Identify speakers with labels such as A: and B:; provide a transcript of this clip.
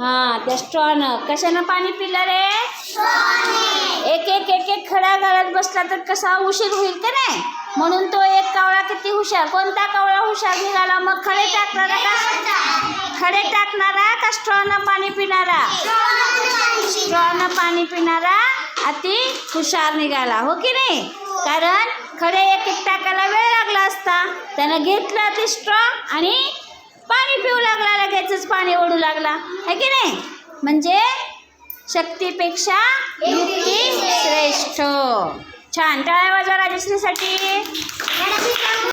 A: हा त्या स्ट्रॉनं कशानं पाणी पिलं रे? एक एक एक एक खडा घालत बसला तर कसा उशीर होईल का नाही? म्हणून तो एक कावळा किती हुशार. कोणता कावळा हुशार निघाला? मग खडे टाकणारा का खडे टाकणारा का स्ट्रॉनं पाणी पिणारा? स्ट्रॉनं पाणी पिणारा अति हुशार निघाला. हो की नाही? कारण खडे एक एक टाकायला वेळ लागला असता. त्यानं घेतलं ते स्ट्रॉ आणि पाणी पिऊ लागला लगेचच पाणी ओढू लागला. है की नाही? म्हणजे शक्तीपेक्षा युक्ती श्रेष्ठ. छान. टाळ्या वाजवा राजश्रीसाठी.